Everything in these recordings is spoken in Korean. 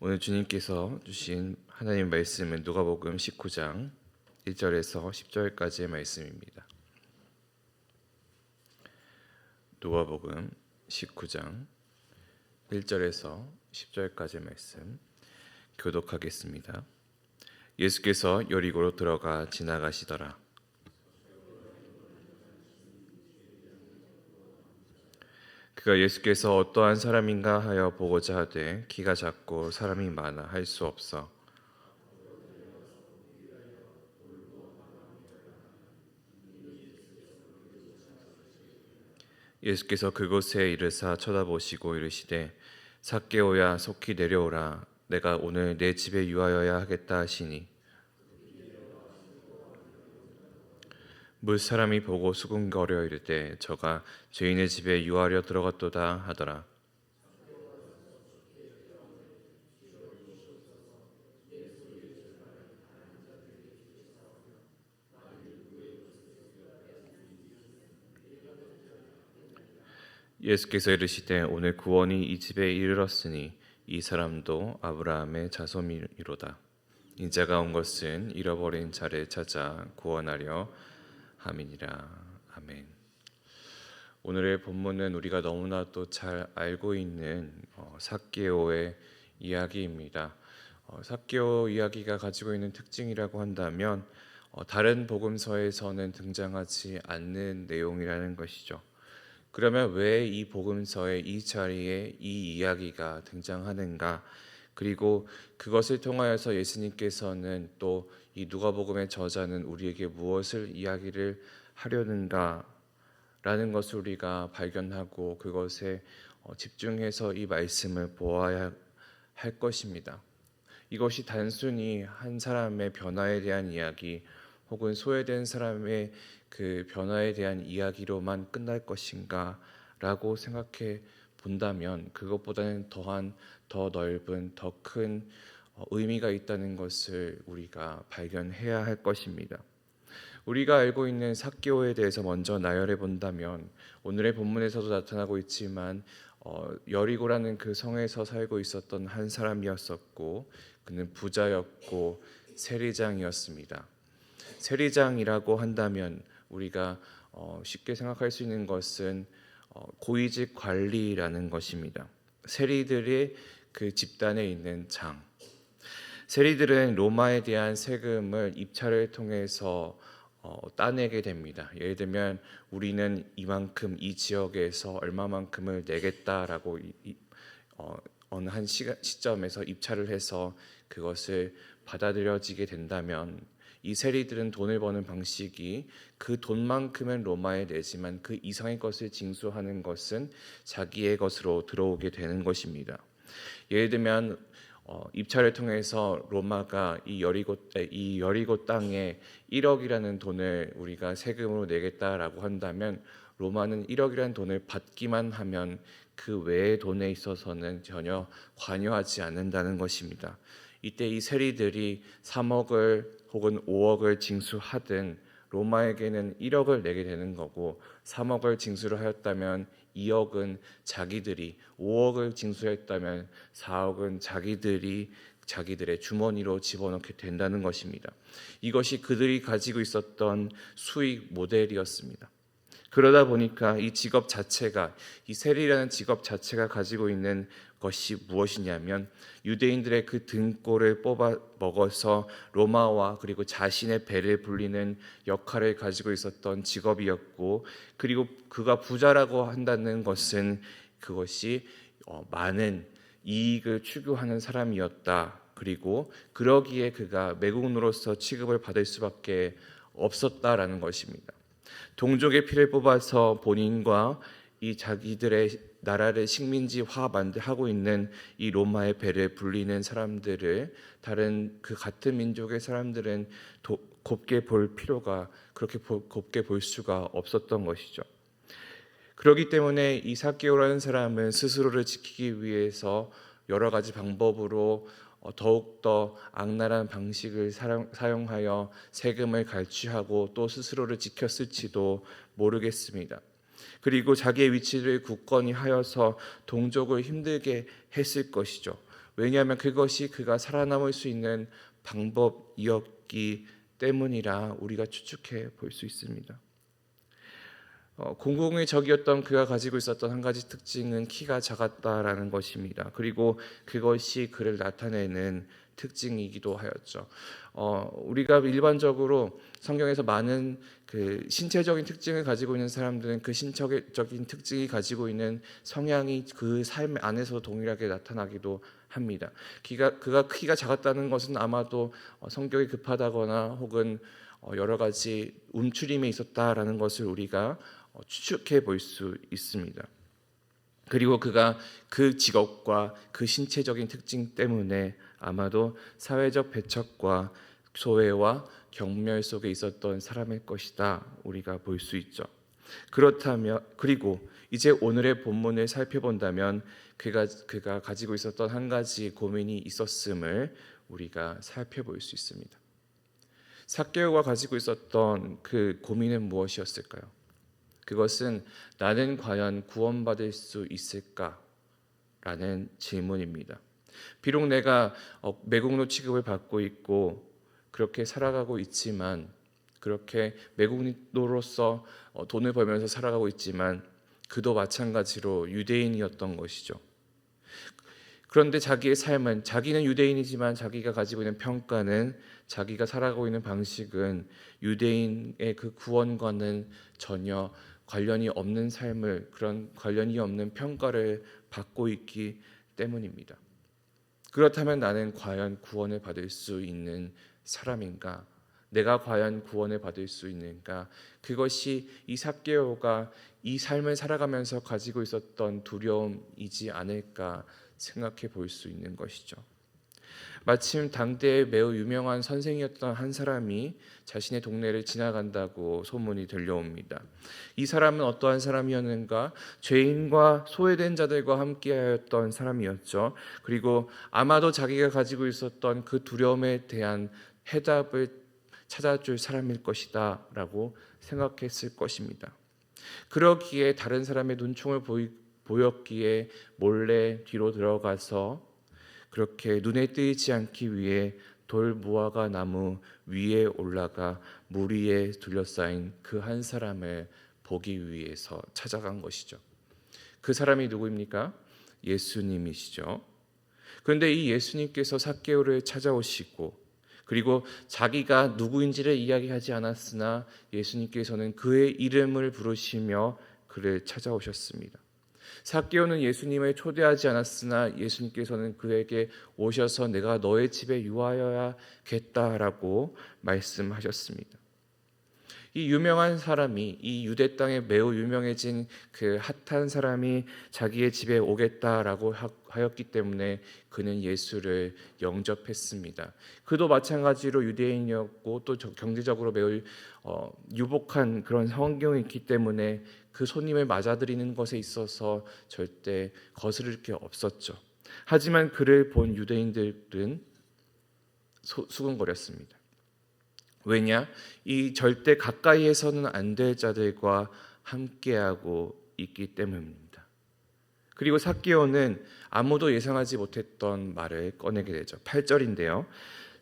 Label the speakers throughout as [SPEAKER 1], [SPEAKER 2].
[SPEAKER 1] 오늘 주님께서 주신 하나님 말씀은 누가복음 19장 1절에서 10절까지의 말씀입니다. 누가복음 19장 1절에서 10절까지의 말씀 교독하겠습니다. 예수께서 여리고로 들어가 지나가시더라. 그가 예수께서 어떠한 사람인가 하여 보고자 하되 키가 작고 사람이 많아 할 수 없어. 예수께서 그곳에 이르사 쳐다보시고 이르시되 삭개오야 속히 내려오라. 내가 오늘 내 집에 유하여야 하겠다 하시니 물 사람이 보고 수군거려 이르되 저가 죄인의 집에 유하려 들어갔도다 하더라. 예수께서 이르시되 오늘 구원이 이 집에 이르렀으니 이 사람도 아브라함의 자손이로다. 인자가 온 것은 잃어버린 자를 찾아 구원하려 함이니라. 아멘. 오늘의 본문은 우리가 너무나도 잘 알고 있는 어, 삭개오의 이야기입니다. 어, 삭개오 이야기가 가지고 있는 특징이라고 한다면 어, 다른 복음서에서는 등장하지 않는 내용이라는 것이죠. 그러면 왜 이 복음서의 이 자리에 이 이야기가 등장하는가? 그리고 그것을 통하여서 예수님께서는 또 이 누가복음의 저자는 우리에게 무엇을 이야기를 하려는가라는 것을 우리가 발견하고 그것에 어, 집중해서 이 말씀을 보아야 할 것입니다. 이것이 단순히 한 사람의 변화에 대한 이야기 혹은 소외된 사람의 그 변화에 대한 이야기로만 끝날 것인가라고 생각해 본다면 그것보다는 더한 더 넓은 더큰 어, 의미가 있다는 것을 우리가 발견해야 할 것입니다. 우리가 알고 있는 사개오에 대해서 먼저 나열해 본다면 오늘의 본문에서도 나타나고 있지만 어, 여리고라는 그 성에서 살고 있었던 한 사람이었었고 그는 부자였고 세리장이었습니다. 세리장이라고 한다면 우리가 어, 쉽게 생각할 수 있는 것은 어, 고위직 관리라는 것입니다. 세리들의 그 집단에 있는 장. 세리들은 로마에 대한 세금을 입찰을 통해서 어, 따내게 됩니다. 예를 들면 우리는 이만큼 이 지역에서 얼마만큼을 내겠다라고 어, 어느 한 시점에서 입찰을 해서 그것을 받아들여지게 된다면 이 세리들은 돈을 버는 방식이 그 돈만큼은 로마에 내지만 그 이상의 것을 징수하는 것은 자기의 것으로 들어오게 되는 것입니다. 예를 들면 어, 입찰을 통해서 로마가 이 여리고 이 여리고 땅에 1억이라는 돈을 우리가 세금으로 내겠다라고 한다면 로마는 1억이라는 돈을 받기만 하면 그 외의 돈에 있어서는 전혀 관여하지 않는다는 것입니다. 이때 이 세리들이 3억을 혹은 5억을 징수하든 로마에게는 1억을 내게 되는 거고 3억을 징수를 하였다면 2억은 자기들이 5억을 징수했다면 4억은 자기들이 자기들의 주머니로 집어넣게 된다는 것입니다. 이것이 그들이 가지고 있었던 수익 모델이었습니다. 그러다 보니까 이 직업 자체가 이 세리라는 직업 자체가 가지고 있는 것이 무엇이냐면 유대인들의 그 등골을 뽑아 먹어서 로마와 그리고 자신의 배를 불리는 역할을 가지고 있었던 직업이었고 그리고 그가 부자라고 한다는 것은 그것이 어, 많은 이익을 추구하는 사람이었다. 그리고 그러기에 그가 매국노로서 취급을 받을 수밖에 없었다라는 것입니다. 동족의 피를 뽑아서 본인과 이 자기들의 나라를 식민지화 하고 있는 이 로마의 배를 불리는 사람들을 다른 그 같은 민족의 사람들은 도, 곱게 볼 필요가 그렇게 보, 곱게 볼 수가 없었던 것이죠. 그렇기 때문에 이 사개오라는 사람은 스스로를 지키기 위해서 여러 가지 방법으로 어, 더욱더 악랄한 방식을 사용하여 세금을 갈취하고 또 스스로를 지켰을지도 모르겠습니다. 그리고 자기의 위치를 굳건히 하여서 동족을 힘들게 했을 것이죠. 왜냐하면 그것이 그가 살아남을 수 있는 방법이었기 때문이라 우리가 추측해 볼 수 있습니다. 어, 공공의 적이었던 그가 가지고 있었던 한 가지 특징은 키가 작았다라는 것입니다. 그리고 그것이 그를 나타내는 특징이기도 하였죠. 어, 우리가 일반적으로 성경에서 많은 그 신체적인 특징을 가지고 있는 사람들은 그 신체적인 특징이 가지고 있는 성향이 그 삶 안에서 동일하게 나타나기도 합니다. 키가 그가 키가 작았다는 것은 아마도 어, 성격이 급하다거나 혹은 어, 여러 가지 움츠림에 있었다라는 것을 우리가 어, 추측해 볼 수 있습니다. 그리고 그가 그 직업과 그 신체적인 특징 때문에 아마도 사회적 배척과 소외와 경멸 속에 있었던 사람일 것이다. 우리가 볼 수 있죠. 그렇다면 그리고 이제 오늘의 본문을 살펴본다면 그가 그가 가지고 있었던 한 가지 고민이 있었음을 우리가 살펴볼 수 있습니다. 사개오가 가지고 있었던 그 고민은 무엇이었을까요? 그것은 나는 과연 구원받을 수 있을까 라는 질문입니다. 비록 내가 어, 매국노 취급을 받고 있고 그렇게 살아가고 있지만 그렇게 매국노로서 어, 돈을 벌면서 살아가고 있지만 그도 마찬가지로 유대인이었던 것이죠. 그런데 자기의 삶은 자기는 유대인이지만 자기가 가지고 있는 평가는 자기가 살아가고 있는 방식은 유대인의 그 구원과는 전혀 관련이 없는 삶을 그런 관련이 없는 평가를 받고 있기 때문입니다. 그렇다면 나는 과연 구원을 받을 수 있는 사람인가? 내가 과연 구원을 받을 수 있는가? 그것이 이 삭개오가 이 삶을 살아가면서 가지고 있었던 두려움이지 않을까 생각해 볼 수 있는 것이죠. 마침 당대에 매우 유명한 선생이었던 한 사람이 자신의 동네를 지나간다고 소문이 들려옵니다. 이 사람은 어떠한 사람이었는가? 죄인과 소외된 자들과 함께하였던 사람이었죠. 그리고 아마도 자기가 가지고 있었던 그 두려움에 대한 해답을 찾아줄 사람일 것이다 라고 생각했을 것입니다. 그러기에 다른 사람의 눈총을 보였기에 몰래 뒤로 들어가서 그렇게 눈에 띄지 않기 위해 돌 무화과 나무 위에 올라가 물 위에 둘러싸인 그 한 사람을 보기 위해서 찾아간 것이죠. 그 사람이 누구입니까? 예수님이시죠. 그런데 이 예수님께서 사개오를 찾아오시고 그리고 자기가 누구인지를 이야기하지 않았으나 예수님께서는 그의 이름을 부르시며 그를 찾아오셨습니다. 사개오는 예수님을 초대하지 않았으나 예수님께서는 그에게 오셔서 내가 너의 집에 유하여야겠다라고 말씀하셨습니다. 이 유명한 사람이 이 유대 땅에 매우 유명해진 그 핫한 사람이 자기의 집에 오겠다라고 하였기 때문에 그는 예수를 영접했습니다. 그도 마찬가지로 유대인이었고 또 경제적으로 매우 어, 유복한 그런 성경이 있기 때문에 그 손님을 맞아들이는 것에 있어서 절대 거스를 게 없었죠. 하지만 그를 본 유대인들은 수근거렸습니다. 왜냐? 이 절대 가까이에서는 안 될 자들과 함께하고 있기 때문입니다. 그리고 사개오는 아무도 예상하지 못했던 말을 꺼내게 되죠. 8절인데요.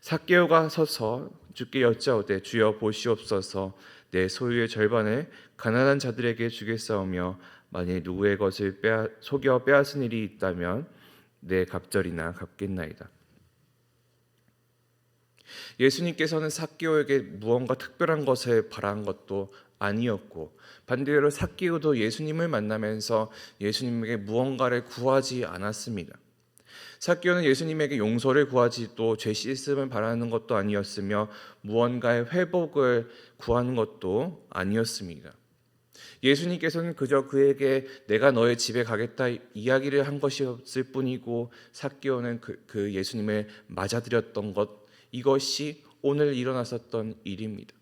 [SPEAKER 1] 사개오가 서서 주께 여짜오되 주여 보시옵소서 내 소유의 절반을 가난한 자들에게 주겠사오며 만일 누구의 것을 빼앗, 속여 빼앗은 일이 있다면 내 갑절이나 갚겠나이다. 예수님께서는 사개오에게 무언가 특별한 것을 바란 것도 아니었고 반대로 사개오도 예수님을 만나면서 예수님에게 무언가를 구하지 않았습니다. 사개오는 예수님에게 용서를 구하지 또 죄 씻음을 바라는 것도 아니었으며 무언가의 회복을 구하는 것도 아니었습니다. 예수님께서는 그저 그에게 내가 너의 집에 가겠다 이야기를 한 것이었을 뿐이고 사개오는 그, 그 예수님을 맞아들였던 것 이것이 오늘 일어났었던 일입니다.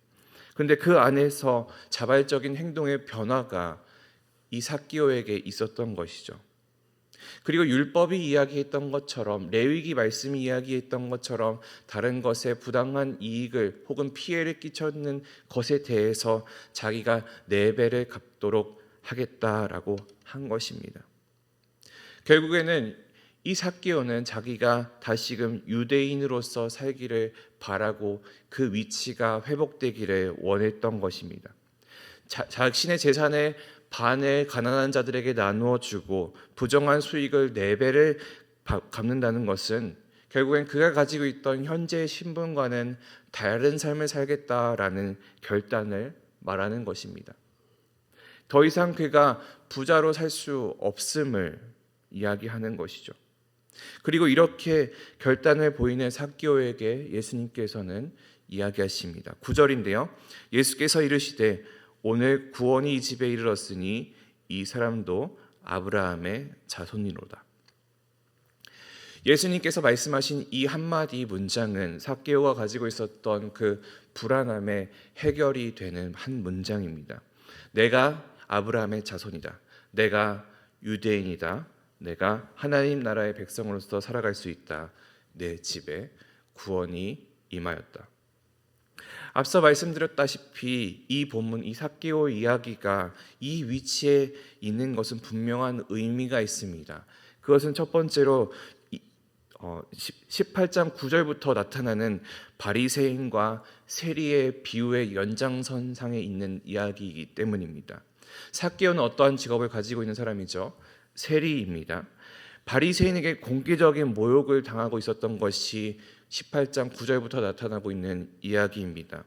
[SPEAKER 1] 그런데 그 안에서 자발적인 행동의 변화가 이 사기오에게 있었던 것이죠. 그리고 율법이 이야기했던 것처럼 레위기 말씀이 이야기했던 것처럼 다른 것에 부당한 이익을 혹은 피해를 끼쳤는 것에 대해서 자기가 네 배를 갚도록 하겠다라고 한 것입니다. 결국에는 이 삭개오는 자기가 다시금 유대인으로서 살기를 바라고 그 위치가 회복되기를 원했던 것입니다. 자, 자신의 재산의 반을 가난한 자들에게 나누어 주고 부정한 수익을 네 배를 갚는다는 것은 결국엔 그가 가지고 있던 현재의 신분과는 다른 삶을 살겠다라는 결단을 말하는 것입니다. 더 이상 그가 부자로 살 수 없음을 이야기하는 것이죠. 그리고 이렇게 결단을 보이는 삭기오에게 예수님께서는 이야기하십니다. 9절인데요. 예수께서 이르시되 오늘 구원이 이 집에 이르렀으니 이 사람도 아브라함의 자손이로다. 예수님께서 말씀하신 이 한마디 문장은 삭개오가 가지고 있었던 그 불안함의 해결이 되는 한 문장입니다. 내가 아브라함의 자손이다. 내가 유대인이다. 내가 하나님 나라의 백성으로서 살아갈 수 있다. 내 집에 구원이 임하였다. 앞서 말씀드렸다시피 이 본문 이 삭개오 이야기가 이 위치에 있는 것은 분명한 의미가 있습니다. 그것은 첫 번째로 18장 9절부터 나타나는 바리새인과 세리의 비유의 연장선상에 있는 이야기이기 때문입니다. 삭개오는 어떠한 직업을 가지고 있는 사람이죠? 세리입니다. 바리새인에게 공개적인 모욕을 당하고 있었던 것이 18장 9절부터 나타나고 있는 이야기입니다.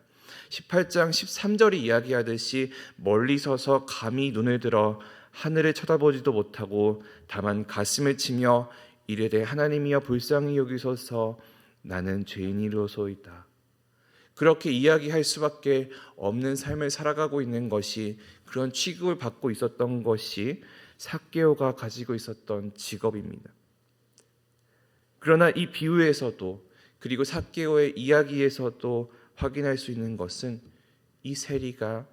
[SPEAKER 1] 18장 13절이 이야기하듯이 멀리 서서 감히 눈을 들어 하늘을 쳐다보지도 못하고 다만 가슴을 치며 이르되 하나님이여 불쌍히 여기소서 나는 죄인이로소이다. 그렇게 이야기할 수밖에 없는 삶을 살아가고 있는 것이 그런 취급을 받고 있었던 것이 삭개오가 가지고 있었던 직업입니다. 그러나 이 비유에서도 그리고 삭개오의 이야기에서도 확인할 수 있는 것은 이 세리가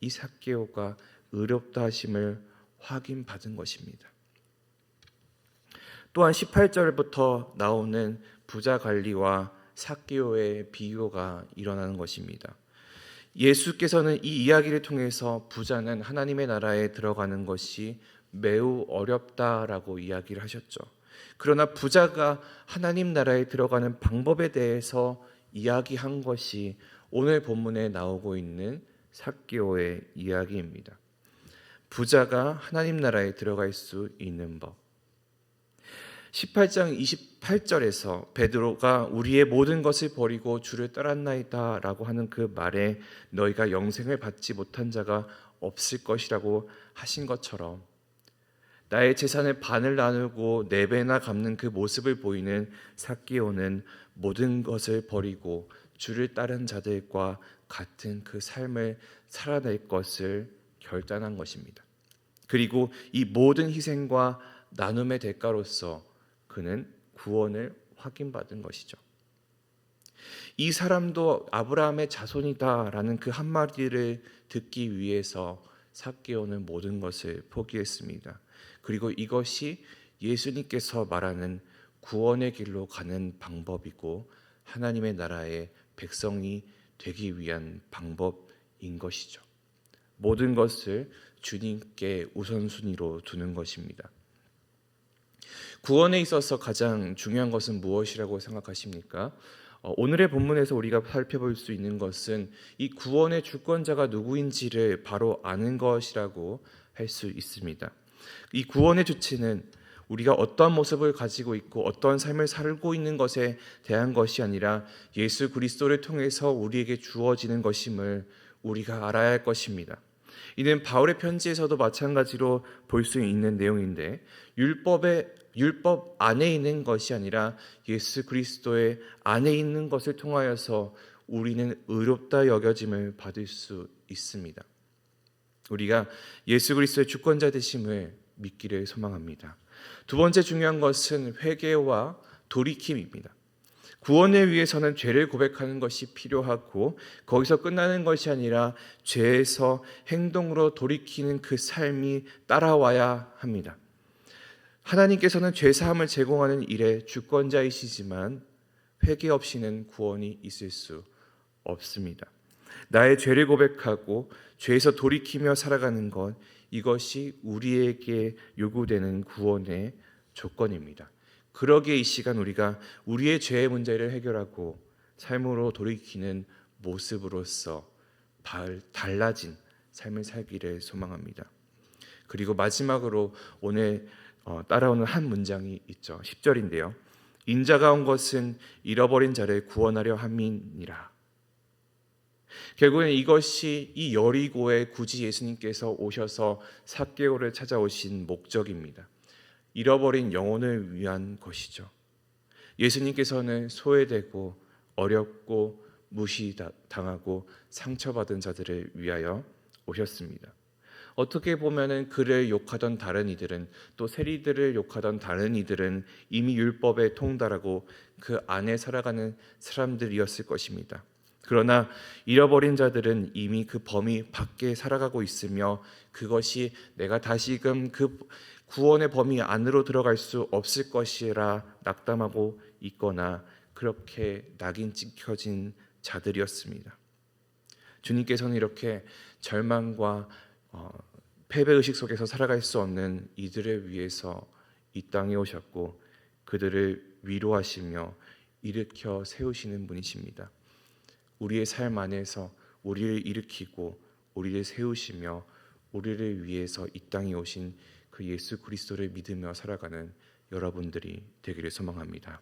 [SPEAKER 1] 이 삭개오가 의롭다 하심을 확인받은 것입니다. 또한 18절부터 나오는 부자 관리와 삭개오의 비유가 일어나는 것입니다. 예수께서는 이 이야기를 통해서 부자는 하나님의 나라에 들어가는 것이 매우 어렵다라고 이야기를 하셨죠. 그러나 부자가 하나님 나라에 들어가는 방법에 대해서 이야기한 것이 오늘 본문에 나오고 있는 삭개오의 이야기입니다. 부자가 하나님 나라에 들어갈 수 있는 법. 18장 28절에서 베드로가 우리의 모든 것을 버리고 주를 따랐나이다라고 하는 그 말에 너희가 영생을 받지 못한 자가 없을 것이라고 하신 것처럼 나의 재산을 반을 나누고 네 배나 갚는 그 모습을 보이는 삭기오는 모든 것을 버리고 주를 따른 자들과 같은 그 삶을 살아낼 것을 결단한 것입니다. 그리고 이 모든 희생과 나눔의 대가로서 그는 구원을 확인받은 것이죠. 이 사람도 아브라함의 자손이다라는 그 한마디를 듣기 위해서 삭개오는 모든 것을 포기했습니다. 그리고 이것이 예수님께서 말하는 구원의 길로 가는 방법이고 하나님의 나라의 백성이 되기 위한 방법인 것이죠. 모든 것을 주님께 우선순위로 두는 것입니다. 구원에 있어서 가장 중요한 것은 무엇이라고 생각하십니까? 어, 오늘의 본문에서 우리가 살펴볼 수 있는 것은 이 구원의 주권자가 누구인지를 바로 아는 것이라고 할 수 있습니다. 이 구원의 주체는 우리가 어떠한 모습을 가지고 있고 어떠한 삶을 살고 있는 것에 대한 것이 아니라 예수 그리스도를 통해서 우리에게 주어지는 것임을 우리가 알아야 할 것입니다. 이는 바울의 편지에서도 마찬가지로 볼 수 있는 내용인데 율법의 율법 안에 있는 것이 아니라 예수 그리스도의 안에 있는 것을 통하여서 우리는 의롭다 여겨짐을 받을 수 있습니다. 우리가 예수 그리스도의 주권자 되심을 믿기를 소망합니다. 두 번째 중요한 것은 회개와 돌이킴입니다. 구원을 위해서는 죄를 고백하는 것이 필요하고 거기서 끝나는 것이 아니라 죄에서 행동으로 돌이키는 그 삶이 따라와야 합니다. 하나님께서는 죄 사함을 제공하는 일의 주권자이시지만 회개 없이는 구원이 있을 수 없습니다. 나의 죄를 고백하고 죄에서 돌이키며 살아가는 것 이것이 우리에게 요구되는 구원의 조건입니다. 그러기에 이 시간 우리가 우리의 죄의 문제를 해결하고 삶으로 돌이키는 모습으로서 발- 달라진 삶을 살기를 소망합니다. 그리고 마지막으로 오늘 어, 따라오는 한 문장이 있죠. 10절인데요. 인자가 온 것은 잃어버린 자를 구원하려 함이니라. 결국엔 이것이 이 여리고에 굳이 예수님께서 오셔서 사개오를 찾아오신 목적입니다. 잃어버린 영혼을 위한 것이죠. 예수님께서는 소외되고 어렵고 무시당하고 상처받은 자들을 위하여 오셨습니다. 어떻게 보면은 그를 욕하던 다른 이들은 또 세리들을 욕하던 다른 이들은 이미 율법에 통달하고 그 안에 살아가는 사람들이었을 것입니다. 그러나 잃어버린 자들은 이미 그 범위 밖에 살아가고 있으며 그것이 내가 다시금 그 구원의 범위 안으로 들어갈 수 없을 것이라 낙담하고 있거나 그렇게 낙인 찍혀진 자들이었습니다. 주님께서는 이렇게 절망과 어, 패배 의식 속에서 살아갈 수 없는 이들을 위해서 이 땅에 오셨고 그들을 위로하시며 일으켜 세우시는 분이십니다. 우리의 삶 안에서 우리를 일으키고 우리를 세우시며 우리를 위해서 이 땅에 오신 그 예수 그리스도를 믿으며 살아가는 여러분들이 되기를 소망합니다.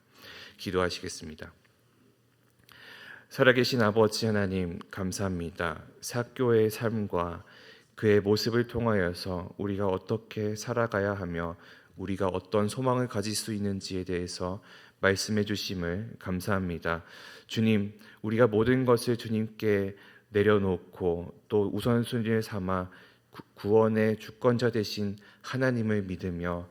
[SPEAKER 1] 기도하시겠습니다. 살아계신 아버지 하나님 감사합니다. 사교의 삶과 그의 모습을 통하여서 우리가 어떻게 살아가야 하며 우리가 어떤 소망을 가질 수 있는지에 대해서 말씀해 주심을 감사합니다. 주님, 우리가 모든 것을 주님께 내려놓고 또 우선순위를 삼아 구- 구원의 주권자 되신 하나님을 믿으며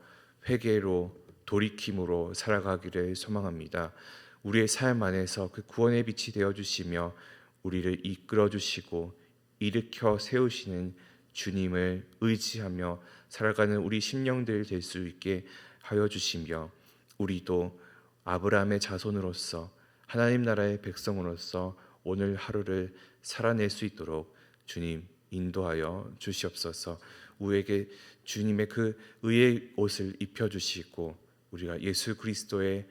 [SPEAKER 1] 회개로 돌이킴으로 살아가기를 소망합니다. 우리의 삶 안에서 그 구원의 빛이 되어 주시며 우리를 이끌어 주시고 일으켜 세우시는 주님을 의지하며 살아가는 우리 심령들 될 수 있게 하여 주시며 우리도 아브라함의 자손으로서 하나님 나라의 백성으로서 오늘 하루를 살아낼 수 있도록 주님 인도하여 주시옵소서. 우리에게 주님의 그 의의 옷을 입혀 주시고 우리가 예수 그리스도의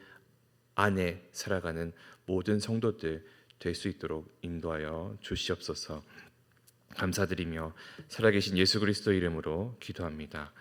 [SPEAKER 1] 안에 살아가는 모든 성도들 될 수 있도록 인도하여 주시옵소서. 감사드리며 살아계신 예수 그리스도 이름으로 기도합니다.